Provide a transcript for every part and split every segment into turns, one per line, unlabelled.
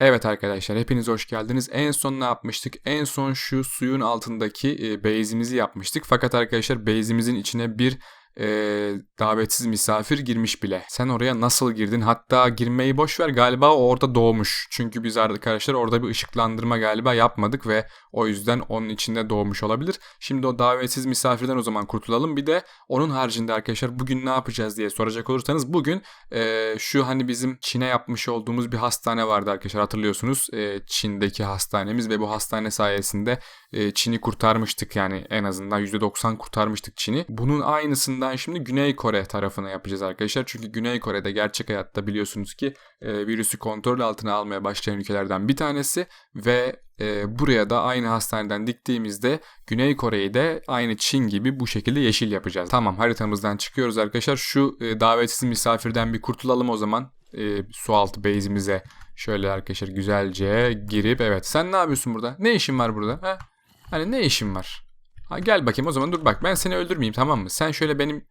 Evet arkadaşlar hepiniz hoş geldiniz. En son ne yapmıştık? En son şu suyun altındaki e, base'imizi yapmıştık. Fakat arkadaşlar base'imizin içine bir e, davetsiz misafir girmiş bile. Sen oraya nasıl girdin? Hatta girmeyi boş ver galiba o orada doğmuş. Çünkü biz arkadaşlar orada bir ışıklandırma galiba yapmadık ve o yüzden onun içinde doğmuş olabilir. Şimdi o davetsiz misafirden o zaman kurtulalım. Bir de onun haricinde arkadaşlar bugün ne yapacağız diye soracak olursanız bugün e, şu hani bizim Çin'e yapmış olduğumuz bir hastane vardı arkadaşlar hatırlıyorsunuz. E, Çin'deki hastanemiz ve bu hastane sayesinde e, Çin'i kurtarmıştık yani en azından %90 kurtarmıştık Çin'i. Bunun aynısından şimdi Güney Kore tarafına yapacağız arkadaşlar. Çünkü Güney Kore'de gerçek hayatta biliyorsunuz ki e, virüsü kontrol altına almaya başlayan ülkelerden bir tanesi ve e, buraya da aynı hastaneden diktiğimizde Güney Kore'yi de aynı Çin gibi bu şekilde yeşil yapacağız. Tamam haritamızdan çıkıyoruz arkadaşlar. Şu e, davetsiz misafirden bir kurtulalım o zaman. E, su altı base'imize şöyle arkadaşlar güzelce girip evet sen ne yapıyorsun burada? Ne işin var burada? Ha? Hani ne işin var? Ha, gel bakayım o zaman dur bak ben seni öldürmeyeyim tamam mı? Sen şöyle benim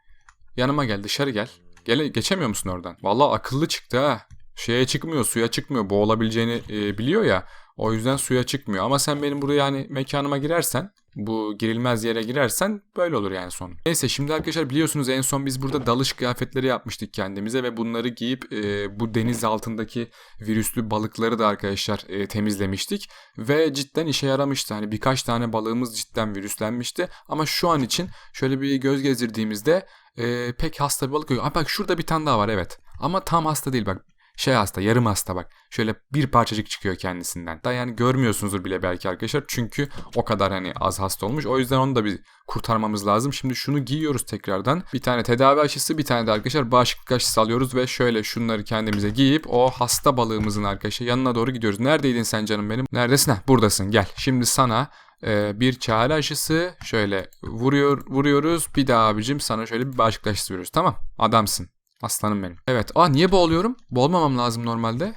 yanıma gel dışarı gel. Gele, geçemiyor musun oradan? Vallahi akıllı çıktı ha. Şeye çıkmıyor suya çıkmıyor boğulabileceğini e, biliyor ya. O yüzden suya çıkmıyor. Ama sen benim buraya yani mekanıma girersen bu girilmez yere girersen böyle olur yani son. Neyse şimdi arkadaşlar biliyorsunuz en son biz burada dalış kıyafetleri yapmıştık kendimize ve bunları giyip e, bu deniz altındaki virüslü balıkları da arkadaşlar e, temizlemiştik ve cidden işe yaramıştı. Hani birkaç tane balığımız cidden virüslenmişti ama şu an için şöyle bir göz gezdirdiğimizde e, pek hasta bir balık yok. Aa, bak şurada bir tane daha var evet ama tam hasta değil bak şey hasta, yarım hasta bak. Şöyle bir parçacık çıkıyor kendisinden. Da yani görmüyorsunuzdur bile belki arkadaşlar. Çünkü o kadar hani az hasta olmuş. O yüzden onu da bir kurtarmamız lazım. Şimdi şunu giyiyoruz tekrardan. Bir tane tedavi aşısı, bir tane de arkadaşlar bağışıklık aşısı alıyoruz ve şöyle şunları kendimize giyip o hasta balığımızın arkadaşlar yanına doğru gidiyoruz. Neredeydin sen canım benim? Neredesin? Heh, buradasın. Gel. Şimdi sana e, bir çare aşısı şöyle vuruyor vuruyoruz. Bir daha abicim sana şöyle bir bağışıklık aşısı veriyoruz. Tamam. Adamsın. Aslanım benim. Evet. Aa niye boğuluyorum? Boğulmamam lazım normalde.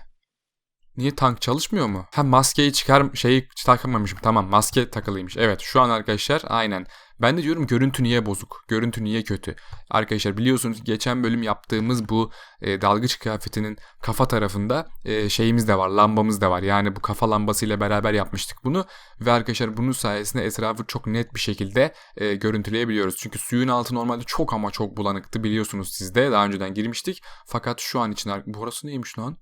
Niye tank çalışmıyor mu? Ha maskeyi çıkar şeyi takamamışım. Tamam maske takılıymış. Evet şu an arkadaşlar aynen. Ben de diyorum görüntü niye bozuk? Görüntü niye kötü? Arkadaşlar biliyorsunuz geçen bölüm yaptığımız bu e, dalgıç kıyafetinin kafa tarafında e, şeyimiz de var. Lambamız da var. Yani bu kafa lambasıyla beraber yapmıştık bunu. Ve arkadaşlar bunun sayesinde etrafı çok net bir şekilde e, görüntüleyebiliyoruz. Çünkü suyun altı normalde çok ama çok bulanıktı biliyorsunuz siz de. Daha önceden girmiştik. Fakat şu an için... Burası neymiş lan?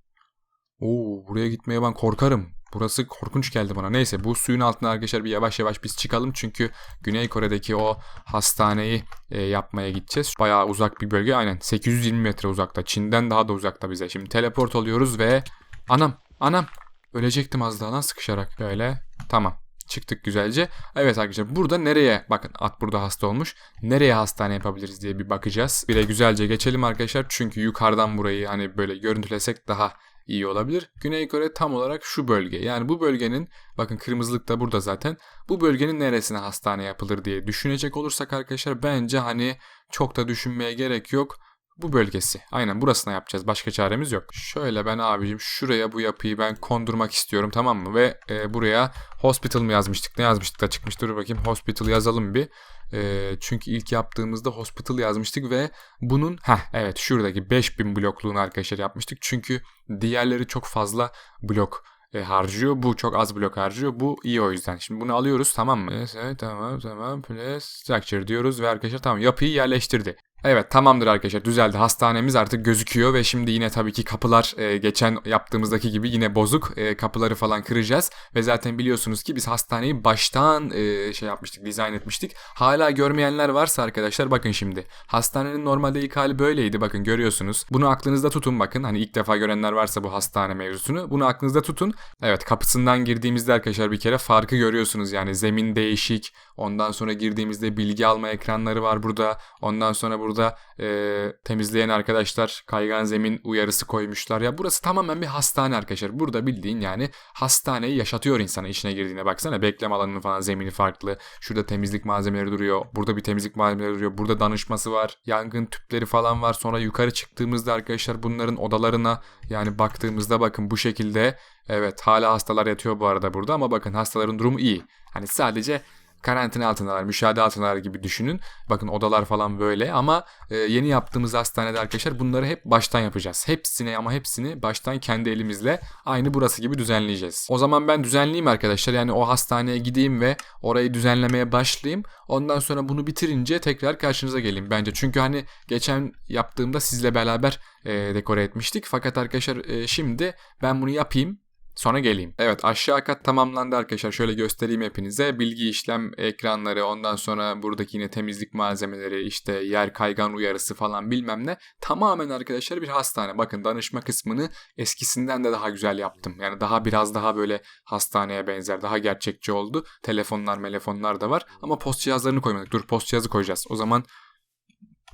Oo buraya gitmeye ben korkarım. Burası korkunç geldi bana. Neyse bu suyun altına arkadaşlar bir yavaş yavaş biz çıkalım. Çünkü Güney Kore'deki o hastaneyi e, yapmaya gideceğiz. Bayağı uzak bir bölge. Aynen 820 metre uzakta. Çin'den daha da uzakta bize. Şimdi teleport oluyoruz ve anam anam ölecektim az daha lan sıkışarak. Böyle tamam çıktık güzelce. Evet arkadaşlar burada nereye bakın at burada hasta olmuş. Nereye hastane yapabiliriz diye bir bakacağız. Bir de güzelce geçelim arkadaşlar. Çünkü yukarıdan burayı hani böyle görüntülesek daha iyi olabilir. Güney Kore tam olarak şu bölge. Yani bu bölgenin bakın kırmızılık da burada zaten. Bu bölgenin neresine hastane yapılır diye düşünecek olursak arkadaşlar bence hani çok da düşünmeye gerek yok. Bu bölgesi. Aynen burasına yapacağız. Başka çaremiz yok. Şöyle ben abicim şuraya bu yapıyı ben kondurmak istiyorum tamam mı? Ve e, buraya hospital mı yazmıştık? Ne yazmıştık da çıkmıştır bakayım. Hospital yazalım bir. E, çünkü ilk yaptığımızda hospital yazmıştık ve bunun ha evet şuradaki 5000 blokluğunu arkadaşlar yapmıştık. Çünkü diğerleri çok fazla blok e, harcıyor. Bu çok az blok harcıyor. Bu iyi o yüzden. Şimdi bunu alıyoruz tamam mı? Evet tamam tamam. Plus structure diyoruz ve arkadaşlar tamam yapıyı yerleştirdi. Evet tamamdır arkadaşlar düzeldi. Hastanemiz artık gözüküyor ve şimdi yine tabii ki kapılar e, geçen yaptığımızdaki gibi yine bozuk. E, kapıları falan kıracağız ve zaten biliyorsunuz ki biz hastaneyi baştan e, şey yapmıştık, dizayn etmiştik. Hala görmeyenler varsa arkadaşlar bakın şimdi. Hastanenin normalde ilk hali böyleydi bakın görüyorsunuz. Bunu aklınızda tutun bakın. Hani ilk defa görenler varsa bu hastane mevzusunu bunu aklınızda tutun. Evet kapısından girdiğimizde arkadaşlar bir kere farkı görüyorsunuz. Yani zemin değişik. Ondan sonra girdiğimizde bilgi alma ekranları var burada. Ondan sonra burada e, temizleyen arkadaşlar kaygan zemin uyarısı koymuşlar. Ya burası tamamen bir hastane arkadaşlar. Burada bildiğin yani hastaneyi yaşatıyor insana işine girdiğine baksana. Bekleme alanının falan zemini farklı. Şurada temizlik malzemeleri duruyor. Burada bir temizlik malzemeleri duruyor. Burada danışması var. Yangın tüpleri falan var. Sonra yukarı çıktığımızda arkadaşlar bunların odalarına yani baktığımızda bakın bu şekilde evet hala hastalar yatıyor bu arada burada ama bakın hastaların durumu iyi. Hani sadece karantina altındalar, müşahede altındalar gibi düşünün. Bakın odalar falan böyle ama e, yeni yaptığımız hastanede arkadaşlar bunları hep baştan yapacağız. Hepsini ama hepsini baştan kendi elimizle aynı burası gibi düzenleyeceğiz. O zaman ben düzenleyeyim arkadaşlar. Yani o hastaneye gideyim ve orayı düzenlemeye başlayayım. Ondan sonra bunu bitirince tekrar karşınıza geleyim bence. Çünkü hani geçen yaptığımda sizle beraber e, dekore etmiştik. Fakat arkadaşlar e, şimdi ben bunu yapayım. Sonra geleyim. Evet aşağı kat tamamlandı arkadaşlar. Şöyle göstereyim hepinize. Bilgi işlem ekranları ondan sonra buradaki yine temizlik malzemeleri işte yer kaygan uyarısı falan bilmem ne. Tamamen arkadaşlar bir hastane. Bakın danışma kısmını eskisinden de daha güzel yaptım. Yani daha biraz daha böyle hastaneye benzer daha gerçekçi oldu. Telefonlar telefonlar da var. Ama post cihazlarını koymadık. Dur post cihazı koyacağız. O zaman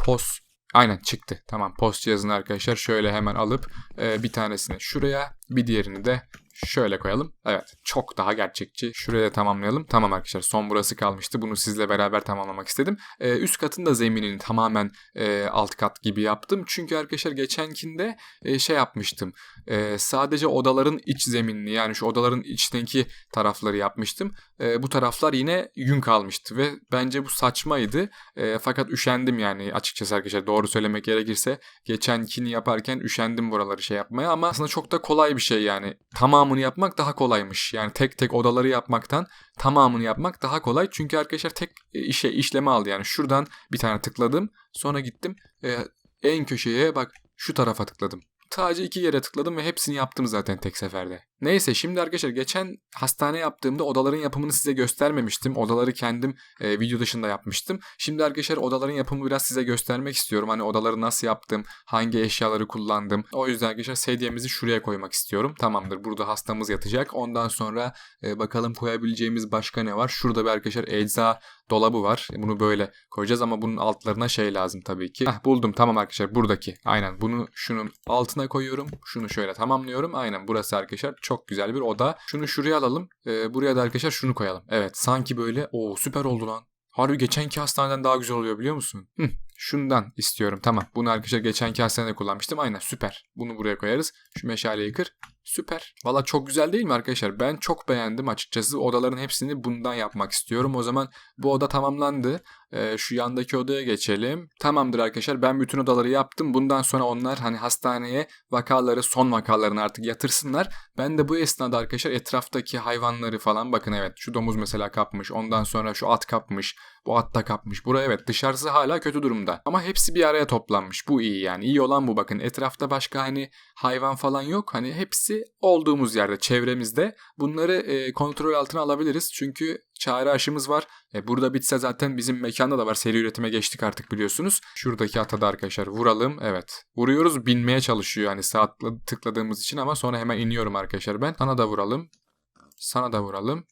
post Aynen çıktı. Tamam post cihazını arkadaşlar şöyle hemen alıp e, bir tanesini şuraya bir diğerini de şöyle koyalım. Evet çok daha gerçekçi. Şuraya tamamlayalım. Tamam arkadaşlar son burası kalmıştı. Bunu sizle beraber tamamlamak istedim. Ee, üst katın da zeminini tamamen e, alt kat gibi yaptım. Çünkü arkadaşlar geçenkinde e, şey yapmıştım. E, sadece odaların iç zeminini yani şu odaların içteki tarafları yapmıştım. E, bu taraflar yine yün kalmıştı ve bence bu saçmaydı. E, fakat üşendim yani açıkçası arkadaşlar doğru söylemek gerekirse. Geçenkini yaparken üşendim buraları şey yapmaya ama aslında çok da kolay bir şey yani. Tamamını yapmak daha kolaymış. Yani tek tek odaları yapmaktan tamamını yapmak daha kolay. Çünkü arkadaşlar tek e, işe işleme aldı. Yani şuradan bir tane tıkladım. Sonra gittim e, en köşeye bak şu tarafa tıkladım. Sadece iki yere tıkladım ve hepsini yaptım zaten tek seferde. Neyse şimdi arkadaşlar geçen hastane yaptığımda odaların yapımını size göstermemiştim. Odaları kendim e, video dışında yapmıştım. Şimdi arkadaşlar odaların yapımı biraz size göstermek istiyorum. Hani odaları nasıl yaptım, hangi eşyaları kullandım. O yüzden arkadaşlar sedyemizi şuraya koymak istiyorum. Tamamdır burada hastamız yatacak. Ondan sonra e, bakalım koyabileceğimiz başka ne var. Şurada bir arkadaşlar ecza dolabı var. Bunu böyle koyacağız ama bunun altlarına şey lazım tabii ki. Heh, buldum tamam arkadaşlar buradaki. Aynen bunu şunun altına koyuyorum. Şunu şöyle tamamlıyorum. Aynen burası arkadaşlar çok güzel bir oda. Şunu şuraya alalım. Ee, buraya da arkadaşlar şunu koyalım. Evet sanki böyle o süper oldu lan. Harbi geçenki hastaneden daha güzel oluyor biliyor musun? Hı, şundan istiyorum. Tamam. Bunu arkadaşlar geçenki hastanede kullanmıştım. Aynen süper. Bunu buraya koyarız. Şu meşaleyi kır. Süper. Valla çok güzel değil mi arkadaşlar? Ben çok beğendim açıkçası. Odaların hepsini bundan yapmak istiyorum. O zaman bu oda tamamlandı. Ee, şu yandaki odaya geçelim. Tamamdır arkadaşlar. Ben bütün odaları yaptım. Bundan sonra onlar hani hastaneye vakaları, son vakalarını artık yatırsınlar. Ben de bu esnada arkadaşlar etraftaki hayvanları falan bakın evet şu domuz mesela kapmış. Ondan sonra şu at kapmış. Bu at da kapmış. Buraya evet dışarısı hala kötü durumda. Ama hepsi bir araya toplanmış. Bu iyi yani. İyi olan bu bakın. Etrafta başka hani hayvan falan yok. Hani hepsi olduğumuz yerde, çevremizde. Bunları e, kontrol altına alabiliriz. Çünkü çare aşımız var. E, burada bitse zaten bizim mekanda da var. Seri üretime geçtik artık biliyorsunuz. Şuradaki ata da arkadaşlar vuralım. Evet. Vuruyoruz binmeye çalışıyor. Hani sağ tıkladığımız için ama sonra hemen iniyorum arkadaşlar ben. Sana da vuralım. Sana da vuralım.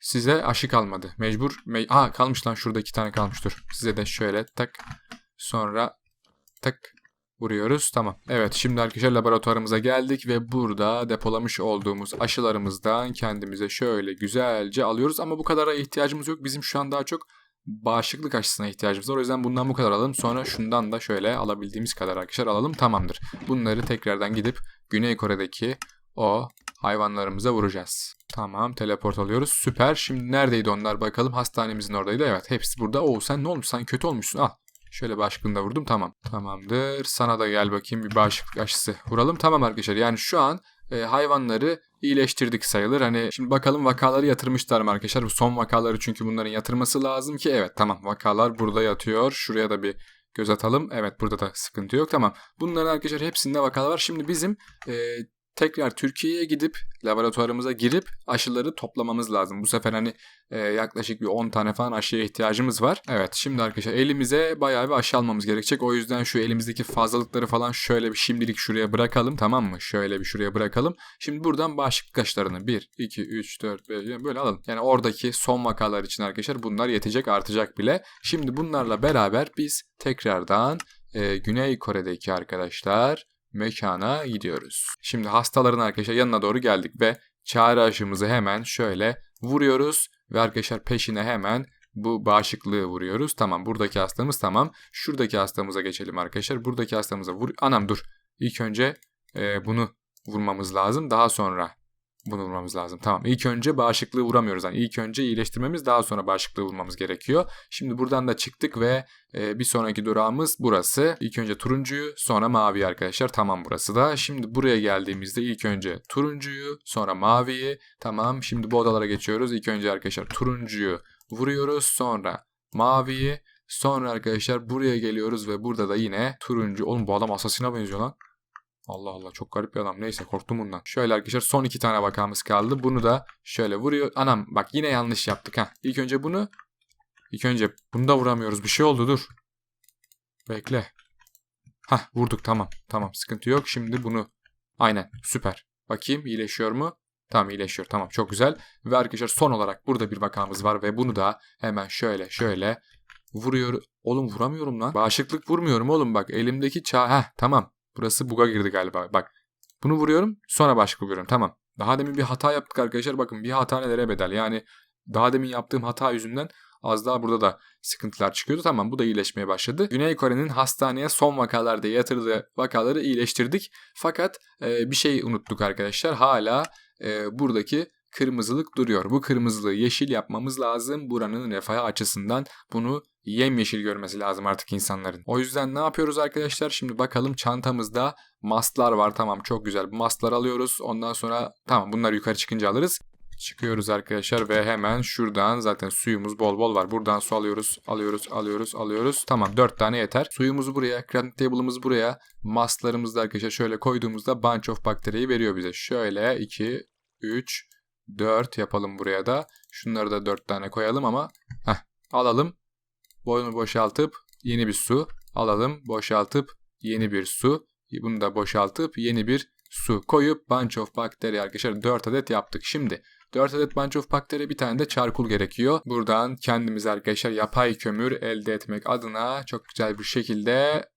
Size aşı kalmadı. Mecbur. Me Aa kalmış lan şurada iki tane kalmış dur. Size de şöyle tak. Sonra tak vuruyoruz. Tamam. Evet şimdi arkadaşlar laboratuvarımıza geldik ve burada depolamış olduğumuz aşılarımızdan kendimize şöyle güzelce alıyoruz. Ama bu kadara ihtiyacımız yok. Bizim şu an daha çok bağışıklık aşısına ihtiyacımız var. O yüzden bundan bu kadar alalım. Sonra şundan da şöyle alabildiğimiz kadar arkadaşlar alalım. Tamamdır. Bunları tekrardan gidip Güney Kore'deki o hayvanlarımıza vuracağız. Tamam teleport alıyoruz. Süper. Şimdi neredeydi onlar bakalım. Hastanemizin oradaydı. Evet hepsi burada. Oo sen ne olmuş? Sen kötü olmuşsun. Al. Şöyle bağışıklığında vurdum. Tamam. Tamamdır. Sana da gel bakayım bir bağışıklık aşısı vuralım. Tamam arkadaşlar. Yani şu an e, hayvanları iyileştirdik sayılır. Hani şimdi bakalım vakaları yatırmışlar mı arkadaşlar? Bu son vakaları çünkü bunların yatırması lazım ki. Evet tamam vakalar burada yatıyor. Şuraya da bir göz atalım. Evet burada da sıkıntı yok. Tamam. Bunların arkadaşlar hepsinde vakalar var. Şimdi bizim e, tekrar Türkiye'ye gidip laboratuvarımıza girip aşıları toplamamız lazım. Bu sefer hani e, yaklaşık bir 10 tane falan aşıya ihtiyacımız var. Evet şimdi arkadaşlar elimize bayağı bir aşı almamız gerekecek. O yüzden şu elimizdeki fazlalıkları falan şöyle bir şimdilik şuraya bırakalım tamam mı? Şöyle bir şuraya bırakalım. Şimdi buradan bağışıklık aşılarını 1, 2, 3, 4, 5 böyle alalım. Yani oradaki son vakalar için arkadaşlar bunlar yetecek artacak bile. Şimdi bunlarla beraber biz tekrardan e, Güney Kore'deki arkadaşlar mekana gidiyoruz. Şimdi hastaların arkadaşlar yanına doğru geldik ve çare aşımızı hemen şöyle vuruyoruz ve arkadaşlar peşine hemen bu bağışıklığı vuruyoruz. Tamam buradaki hastamız tamam. Şuradaki hastamıza geçelim arkadaşlar. Buradaki hastamıza vur. Anam dur. İlk önce e, bunu vurmamız lazım. Daha sonra Bunu vurmamız lazım. Tamam. İlk önce bağışıklığı vuramıyoruz. Yani ilk önce iyileştirmemiz daha sonra bağışıklığı vurmamız gerekiyor. Şimdi buradan da çıktık ve e, bir sonraki durağımız burası. İlk önce turuncuyu sonra mavi arkadaşlar. Tamam burası da. Şimdi buraya geldiğimizde ilk önce turuncuyu sonra maviyi. Tamam. Şimdi bu odalara geçiyoruz. İlk önce arkadaşlar turuncuyu vuruyoruz. Sonra maviyi. Sonra arkadaşlar buraya geliyoruz ve burada da yine turuncu. Oğlum bu adam asasina benziyor lan. Allah Allah çok garip bir adam. Neyse korktum bundan. Şöyle arkadaşlar son iki tane vakamız kaldı. Bunu da şöyle vuruyor. Anam bak yine yanlış yaptık ha. İlk önce bunu. İlk önce bunu da vuramıyoruz. Bir şey oldu dur. Bekle. Hah vurduk tamam. Tamam sıkıntı yok. Şimdi bunu. Aynen süper. Bakayım iyileşiyor mu? Tamam iyileşiyor. Tamam çok güzel. Ve arkadaşlar son olarak burada bir vakamız var ve bunu da hemen şöyle şöyle vuruyor. Oğlum vuramıyorum lan. Bağışıklık vurmuyorum oğlum bak. Elimdeki çağ. Heh tamam. Burası buga girdi galiba. Bak. Bunu vuruyorum. Sonra başka vuruyorum. Tamam. Daha demin bir hata yaptık arkadaşlar. Bakın bir hata nelere bedel. Yani daha demin yaptığım hata yüzünden az daha burada da sıkıntılar çıkıyordu. Tamam bu da iyileşmeye başladı. Güney Kore'nin hastaneye son vakalarda yatırdığı vakaları iyileştirdik. Fakat e, bir şey unuttuk arkadaşlar. Hala e, buradaki kırmızılık duruyor. Bu kırmızılığı yeşil yapmamız lazım. Buranın refahı açısından bunu yemyeşil görmesi lazım artık insanların. O yüzden ne yapıyoruz arkadaşlar? Şimdi bakalım çantamızda mastlar var. Tamam çok güzel. Bu mastlar alıyoruz. Ondan sonra tamam bunları yukarı çıkınca alırız. Çıkıyoruz arkadaşlar ve hemen şuradan zaten suyumuz bol bol var. Buradan su alıyoruz, alıyoruz, alıyoruz, alıyoruz. Tamam 4 tane yeter. Suyumuzu buraya, crafting table'ımız buraya. Mastlarımızı da arkadaşlar şöyle koyduğumuzda bunch of bakteriyi veriyor bize. Şöyle 2, 3, 4 yapalım buraya da. Şunları da 4 tane koyalım ama heh, alalım. Boyunu boşaltıp yeni bir su alalım. Boşaltıp yeni bir su. Bunu da boşaltıp yeni bir su koyup bunch of bakteri arkadaşlar 4 adet yaptık. Şimdi 4 adet bunch of bakteri bir tane de çarkul gerekiyor. Buradan kendimize arkadaşlar yapay kömür elde etmek adına çok güzel bir şekilde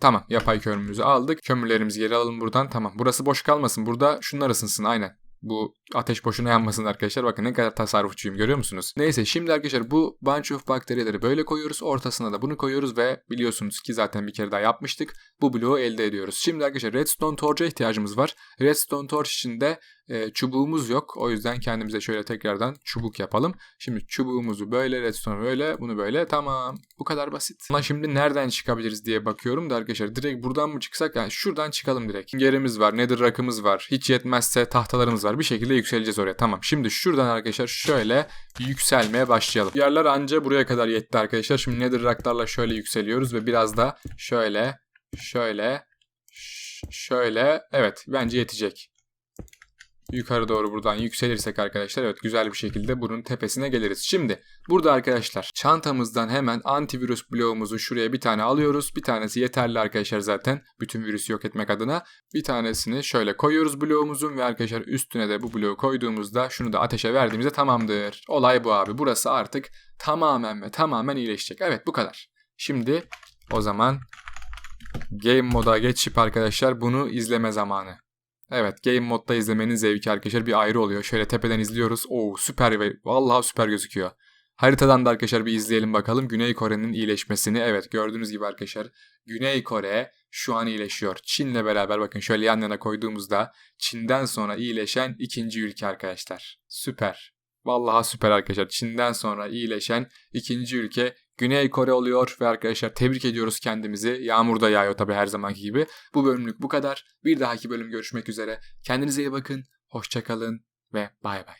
Tamam yapay kömürümüzü aldık. Kömürlerimizi geri alalım buradan. Tamam burası boş kalmasın. Burada şunlar ısınsın aynen. Bu ateş boşuna yanmasın arkadaşlar. Bakın ne kadar tasarrufçuyum görüyor musunuz? Neyse şimdi arkadaşlar bu bunch of bakterileri böyle koyuyoruz. Ortasına da bunu koyuyoruz ve biliyorsunuz ki zaten bir kere daha yapmıştık. Bu bloğu elde ediyoruz. Şimdi arkadaşlar redstone torch'a ihtiyacımız var. Redstone torch için de e, çubuğumuz yok. O yüzden kendimize şöyle tekrardan çubuk yapalım. Şimdi çubuğumuzu böyle, redstone böyle, bunu böyle. Tamam. Bu kadar basit. Ama şimdi nereden çıkabiliriz diye bakıyorum da arkadaşlar direkt buradan mı çıksak? Yani şuradan çıkalım direkt. Yerimiz var, nether rakımız var. Hiç yetmezse tahtalarımız var. Bir şekilde yükseleceğiz oraya. Tamam. Şimdi şuradan arkadaşlar şöyle yükselmeye başlayalım. Yerler anca buraya kadar yetti arkadaşlar. Şimdi nether raklarla şöyle yükseliyoruz ve biraz da şöyle, şöyle, şöyle. Evet bence yetecek yukarı doğru buradan yükselirsek arkadaşlar evet güzel bir şekilde bunun tepesine geliriz. Şimdi burada arkadaşlar çantamızdan hemen antivirüs bloğumuzu şuraya bir tane alıyoruz. Bir tanesi yeterli arkadaşlar zaten bütün virüsü yok etmek adına. Bir tanesini şöyle koyuyoruz bloğumuzun ve arkadaşlar üstüne de bu bloğu koyduğumuzda şunu da ateşe verdiğimizde tamamdır. Olay bu abi. Burası artık tamamen ve tamamen iyileşecek. Evet bu kadar. Şimdi o zaman game moda geçip arkadaşlar bunu izleme zamanı. Evet game modda izlemenin zevki arkadaşlar bir ayrı oluyor. Şöyle tepeden izliyoruz. Oo süper ve vallahi süper gözüküyor. Haritadan da arkadaşlar bir izleyelim bakalım Güney Kore'nin iyileşmesini. Evet gördüğünüz gibi arkadaşlar Güney Kore şu an iyileşiyor. Çin'le beraber bakın şöyle yan yana koyduğumuzda Çin'den sonra iyileşen ikinci ülke arkadaşlar. Süper. Vallahi süper arkadaşlar. Çin'den sonra iyileşen ikinci ülke Güney Kore oluyor ve arkadaşlar tebrik ediyoruz kendimizi. Yağmur da yağıyor tabi her zamanki gibi. Bu bölümlük bu kadar. Bir dahaki bölüm görüşmek üzere. Kendinize iyi bakın. Hoşçakalın ve bay bay.